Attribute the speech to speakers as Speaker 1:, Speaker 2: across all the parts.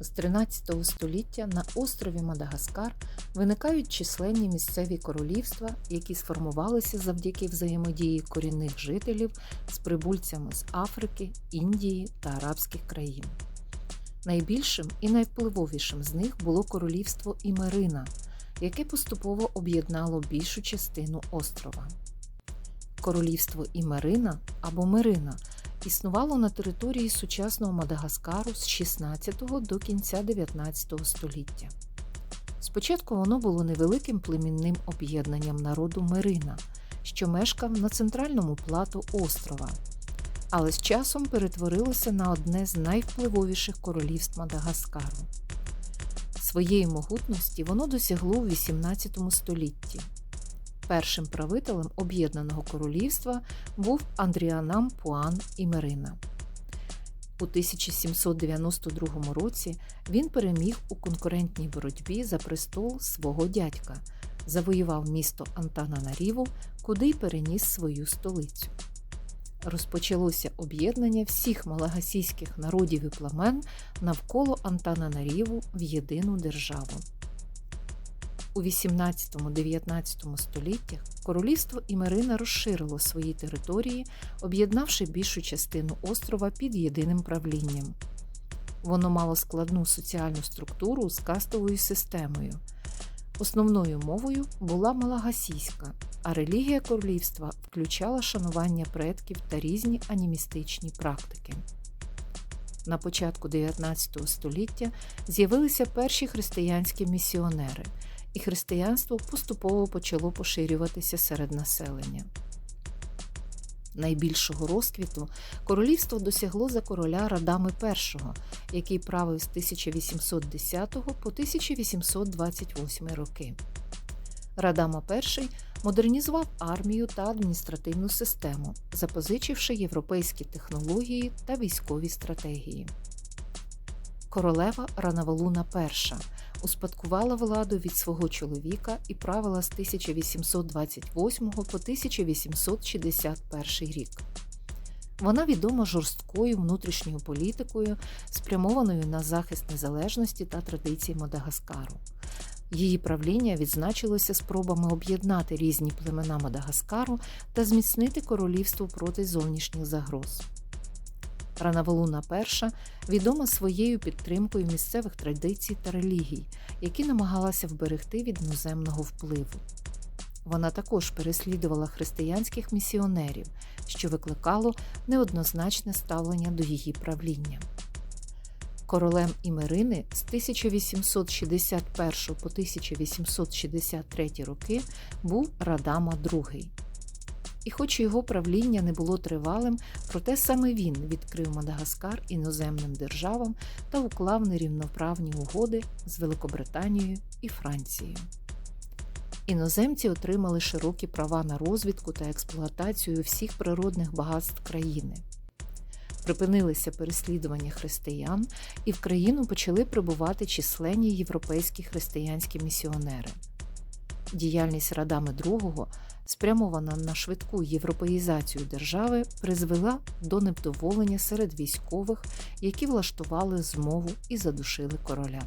Speaker 1: З 13 століття на острові Мадагаскар виникають численні місцеві королівства, які сформувалися завдяки взаємодії корінних жителів з прибульцями з Африки, Індії та арабських країн. Найбільшим і найвпливовішим з них було королівство Імерина, яке поступово об'єднало більшу частину острова. Королівство Імерина або Мирина існувало на території сучасного Мадагаскару з 16 до кінця 19 століття. Спочатку воно було невеликим племінним об'єднанням народу Мирина, що мешкав на центральному плато острова, але з часом перетворилося на одне з найвпливовіших королівств Мадагаскару. Своєї могутності воно досягло у XVIII столітті. Першим правителем Об'єднаного Королівства був Андріанам Пуан Імерина. У 1792 році він переміг у конкурентній боротьбі за престол свого дядька, завоював місто Антананаріву, куди й переніс свою столицю. Розпочалося об'єднання всіх малагасійських народів і племен навколо Антананаріву в єдину державу. У 18-19 століттях королівство Імерина розширило свої території, об'єднавши більшу частину острова під єдиним правлінням. Воно мало складну соціальну структуру з кастовою системою. Основною мовою була малагасійська, а релігія королівства включала шанування предків та різні анімістичні практики. На початку 19 століття з'явилися перші християнські місіонери – і християнство поступово почало поширюватися серед населення. Найбільшого розквіту королівство досягло за короля Радами І, який правив з 1810 по 1828 роки. Радама І модернізував армію та адміністративну систему, запозичивши європейські технології та військові стратегії. Королева Ранавалуна І успадкувала владу від свого чоловіка і правила з 1828 по 1861 рік. Вона відома жорсткою внутрішньою політикою, спрямованою на захист незалежності та традицій Мадагаскару. Її правління відзначилося спробами об'єднати різні племена Мадагаскару та зміцнити королівство проти зовнішніх загроз. Ранаволуна І відома своєю підтримкою місцевих традицій та релігій, які намагалася вберегти від іноземного впливу. Вона також переслідувала християнських місіонерів, що викликало неоднозначне ставлення до її правління. Королем Імерини з 1861 по 1863 роки був Радама II. І, хоч його правління не було тривалим, проте саме він відкрив Мадагаскар іноземним державам та уклав нерівноправні угоди з Великобританією і Францією. Іноземці отримали широкі права на розвідку та експлуатацію всіх природних багатств країни. Припинилися переслідування християн, і в країну почали прибувати численні європейські християнські місіонери. Діяльність Радами II спрямована на швидку європеїзацію держави, призвела до невдоволення серед військових, які влаштували змову і задушили короля.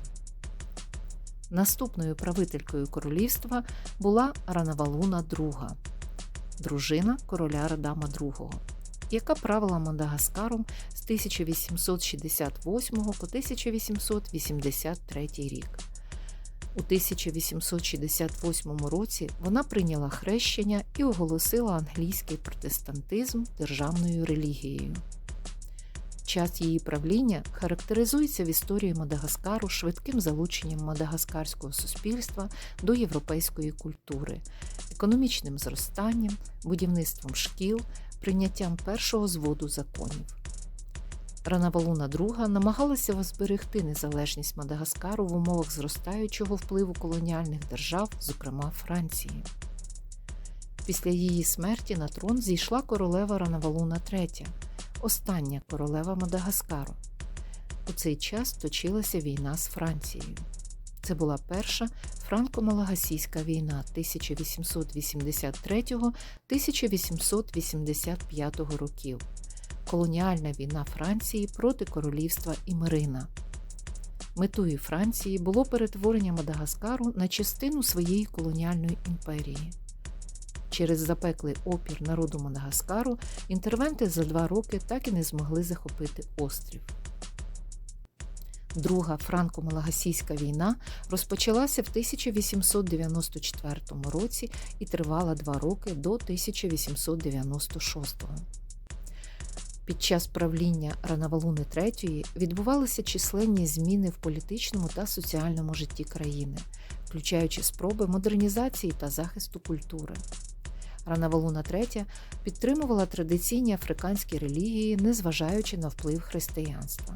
Speaker 1: Наступною правителькою королівства була Ранавалуна II, дружина короля Радама II, яка правила Мадагаскаром з 1868 по 1883 рік. У 1868 році вона прийняла хрещення і оголосила англійський протестантизм державною релігією. Час її правління характеризується в історії Мадагаскару швидким залученням мадагаскарського суспільства до європейської культури, економічним зростанням, будівництвом шкіл, прийняттям першого зводу законів. Ранавалуна II намагалася зберегти незалежність Мадагаскару в умовах зростаючого впливу колоніальних держав, зокрема Франції. Після її смерті на трон зійшла королева Ранавалуна III, остання королева Мадагаскару. У цей час точилася війна з Францією. Це була перша франко-малагасійська війна 1883-1885 років колоніальна війна Франції проти королівства Імерина. Метою Франції було перетворення Мадагаскару на частину своєї колоніальної імперії. Через запеклий опір народу Мадагаскару інтервенти за два роки так і не змогли захопити острів. Друга франко-малагасійська війна розпочалася в 1894 році і тривала два роки до 1896. Під час правління Ранавалуни III відбувалися численні зміни в політичному та соціальному житті країни, включаючи спроби модернізації та захисту культури. Ранавалуна III підтримувала традиційні африканські релігії, незважаючи на вплив християнства.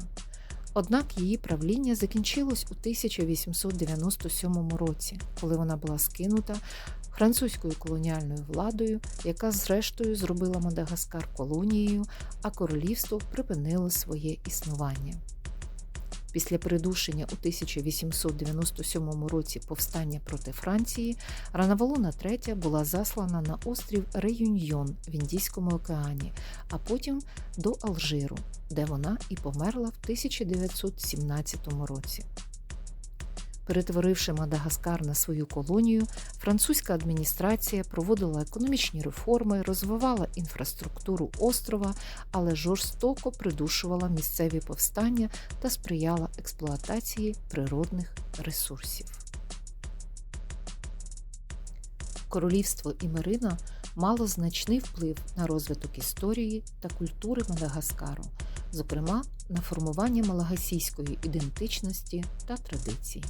Speaker 1: Однак її правління закінчилось у 1897 році, коли вона була скинута французькою колоніальною владою, яка зрештою зробила Мадагаскар колонією, а королівство припинило своє існування. Після придушення у 1897 році повстання проти Франції Ранавалуна III була заслана на острів Реюньйон в Індійському океані, а потім до Алжиру, де вона і померла в 1917 році. Перетворивши Мадагаскар на свою колонію, французька адміністрація проводила економічні реформи, розвивала інфраструктуру острова, але жорстоко придушувала місцеві повстання та сприяла експлуатації природних ресурсів. Королівство Імерина мало значний вплив на розвиток історії та культури Мадагаскару, зокрема на формування малагасійської ідентичності та традицій.